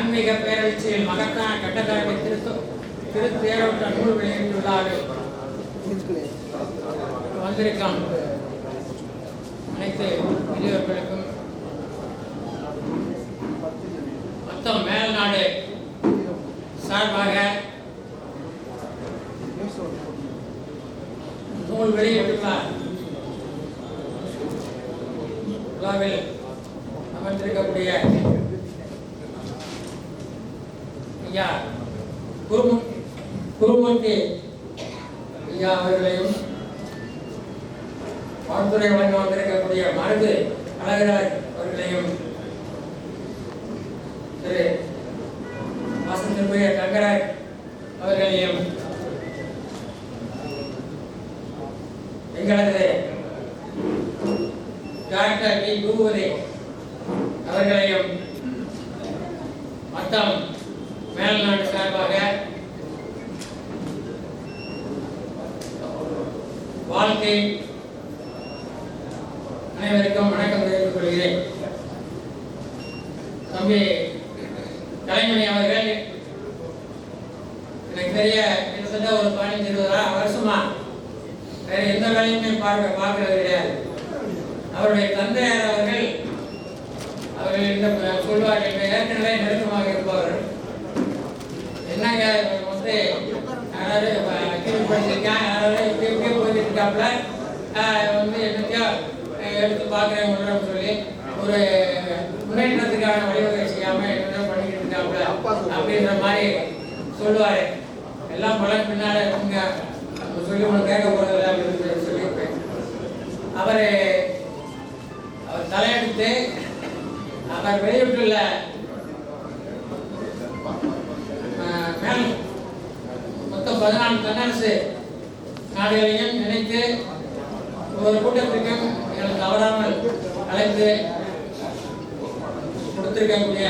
ஆன்மீக பேரழிச்சியில் மகத்தான கட்டதாரி திருத்த திருத்தேரோட்ட நூல் வெளியிட்டுள்ளார்கள் வந்திருக்கும் அனைத்து பெரியவர்களுக்கும் மொத்தம் மேல்நாடு சார்பாக நூல் வெளியிட்டுள்ளார் விழாவில் அமர்ந்திருக்கக்கூடிய ஐயா குருமு குருமூர்த்தி ஐயா அவர்களையும் வாழ்த்துறை வழங்க வந்திருக்கக்கூடிய மருது அழகராஜ் அவர்களையும் திரு. வாசந்திற்குரிய தங்கராஜ் அவர்களையும் எங்களது டாக்டர் டி பூபதி அவர்களையும் மொத்தம் மேல்நாடு சார்பாக வாழ்க்கை அனைவருக்கும் வணக்கம் தெரிவித்துக் கொள்கிறேன். தம்பி கலைமணி அவர்கள் எனக்கு தெரிய கிட்டத்தட்ட ஒரு பதினஞ்சு இருபது வருஷமா வேற எந்த வேலையுமே பார்க்க பார்க்கறது கிடையாது அவருடைய தந்தையார் அவர்கள் அவர்கள் இந்த சொல்வார்கள் ஏற்கனவே நெருக்கமாக இருப்பவர்கள் என்னங்க வந்து யாராவது வக்கீல் படிச்சிருக்காங்க யாராவது இப்படி இப்படியே போயிட்டு வந்து என்னத்தையோ எடுத்து பார்க்குறேன் விடுறேன்னு சொல்லி ஒரு முன்னேற்றத்துக்கான வழிவகை செய்யாம என்ன பண்ணிக்கிட்டு இருக்காப்புல அப்படின்ற மாதிரி சொல்லுவாரு எல்லாம் பலன் பின்னால இருக்குங்க நம்ம சொல்லி ஒன்று கேட்க போறதில்லை அப்படின்னு சொல்லி சொல்லியிருப்பேன் அவர் அவர் தலையெடுத்து அவர் வெளியிட்டுள்ள மொத்தம் பதினாலு தன்னரசு நாடுகளையும் நினைத்து ஒரு கூட்டத்திற்கும் எனக்கு தவறாமல் அழைத்து கொடுத்திருக்கக்கூடிய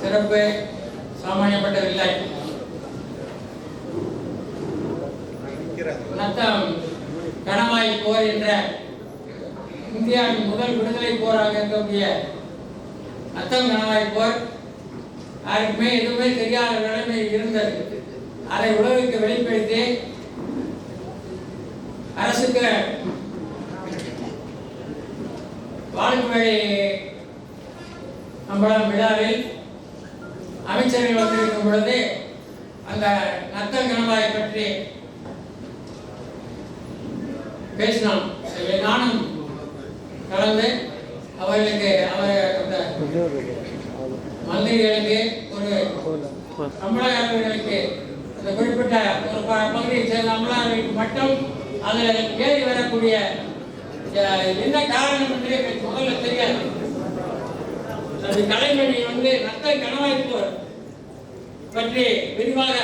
சிறப்பு சாமானியப்பட்டதில்லை நத்தம் கணவாய் போர் என்ற இந்தியாவின் முதல் விடுதலை போராக இருக்கக்கூடிய நத்தம் கணவாய் போர் அதுக்குமே எதுவுமே தெரியாத நிலைமை இருந்தது. அதை உலகுக்கு வெளிப்படுத்தி அரசுக்கு வாழ்க்கை நம்மளம் விழாவில் அமைச்சர்கள் வந்திருக்கும் பொழுது அந்த நத்தம் கணவாயை பற்றி பேசினோம். அதில் நானும் கலந்து அவர்களுக்கு அவர் அந்த மந்திரிகளுக்கு ஒரு தமிழர்களுக்கு அந்த குறிப்பிட்ட ஒரு ப- பகுதியை சேர்ந்த தமிழர்களுக்கு மட்டும் அதில் ஏறி வரக்கூடிய அஹ், என்ன காரணம் என்று எனக்கு முதல்ல தெரியாது. அது கலைமணி வந்து நத்த கணவாய்ப்பு பற்றி விரிவாக